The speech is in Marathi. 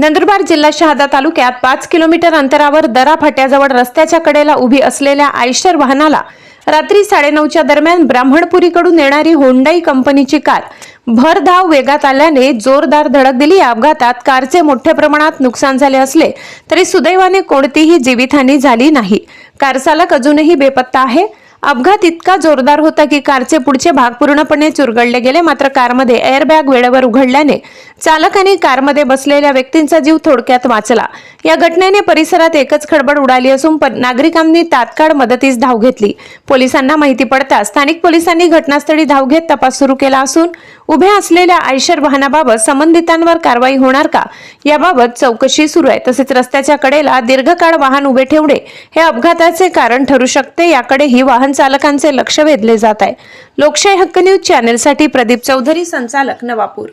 नंदुरबार जिल्हा शहादा तालुक्यात पाच किलोमीटर अंतरावर दरा फाट्याजवळ रस्त्याच्या कडेला उभी असलेल्या आयशर वाहनाला रात्री साडेनऊच्या दरम्यान ब्राह्मणपुरीकडून येणारी होंडाई कंपनीची कार भरधाव वेगात आल्याने जोरदार धडक दिली. या अपघातात कारचे मोठ्या प्रमाणात नुकसान झाले असले तरी सुदैवाने कोणतीही जीवितहानी झाली नाही. कारचालक अजूनही बेपत्ता आहे. अपघात इतका जोरदार होता की कारचे पुढचे भाग पूर्णपणे चुरगळले गेले. मात्र कारमध्ये एअरबॅग वेळेवर उघडल्याने चालकाने कारमध्ये बसलेल्या व्यक्तींचा जीव थोडक्यात वाचला. या घटनेने परिसरात एकच खडबड उडाली असून नागरिकांनी तात्काळ मदतीस धाव घेतली. पोलिसांना माहिती पडताच स्थानिक पोलिसांनी घटनास्थळी धाव घेत तपास सुरू केला असून उभ्या असलेल्या आयशर वाहनाबाबत संबंधितांवर कारवाई होणार का याबाबत चौकशी सुरू आहे. तसेच रस्त्याच्या कडेला दीर्घकाळ वाहन उभे ठेवणे हे अपघाताचे कारण ठरू शकते याकडेही वाहन चालकांचे लक्ष वेधले जात आहे. लोकशाही हक्क न्यूज चॅनेलसाठी प्रदीप चौधरी संचालक नवापूर.